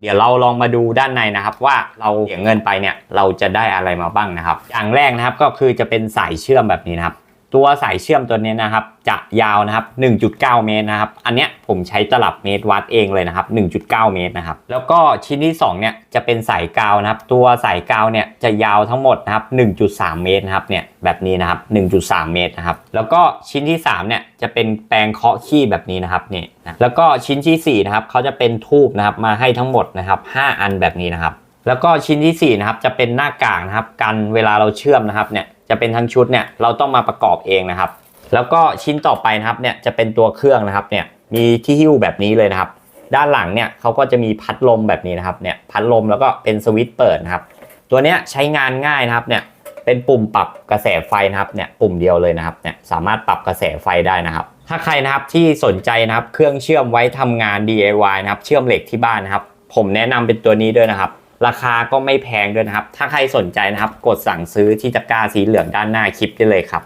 เดี๋ยวเราลองมาดูด้านในนะครับ ว่าเราเสียเงินไปเนี่ยเราจะได้อะไรมาบ้างนะครับ อย่างแรกนะครับก็คือจะเป็นสายเชื่อมแบบนี้นะครับ ตัวสายเชื่อมตัวนี้นะครับ จะยาวนะครับ 1.9 เมตรนะครับ อันเนี้ยผมใช้ตลับเมตรวัดเองเลยนะครับ 1.9 เมตรนะครับ แล้วก็ชิ้นที่2เนี่ยจะเป็นสายกาวนะครับ ตัวสายกาวเนี่ยจะยาวทั้งหมดนะครับ 1.3 เมตรนะครับเนี่ยแบบนี้นะครับ 1.3 เมตรนะครับ แล้วก็ชิ้นที่3เนี่ยจะเป็นแปรงเคาะขี้แบบนี้นะครับนี่นะแล้วก็ชิ้นที่4นะครับเขาจะเป็นทูบนะครับมาให้ทั้งหมดนะครับ 5 อันแบบนี้นะครับ แล้วก็ชิ้นที่4นะครับจะเป็นหน้ากากนะครับกันเวลาเราเชื่อมนะครับเนี่ย จะเป็นทั้งชุดเนี่ยเราต้องมาประกอบเองนะครับ แล้วก็ชิ้นต่อไปนะครับเนี่ยจะเป็นตัวเครื่องนะครับเนี่ยมีที่หิ้วแบบนี้เลยนะครับ ด้านหลังเนี่ยเขาก็จะมีพัดลมแบบนี้นะครับเนี่ยพัดลมแล้วก็เป็นสวิตช์เปิดนะครับ ตัวเนี้ยใช้งานง่ายนะครับเนี่ยเป็นปุ่มปรับกระแสไฟนะครับเนี่ยปุ่มเดียวเลยนะครับเนี่ยสามารถปรับกระแสไฟได้นะครับ ถ้าใครนะครับที่สนใจนะครับเครื่องเชื่อมไว้ทำงาน DIY นะครับเชื่อมเหล็กที่บ้านนะครับ ผมแนะนำเป็นตัวนี้ด้วยนะครับ ราคาก็ไม่แพงด้วยนะครับ ถ้าใครสนใจนะครับ กดสั่งซื้อที่ตะกร้าสีเหลืองด้านหน้าคลิปได้เลยครับ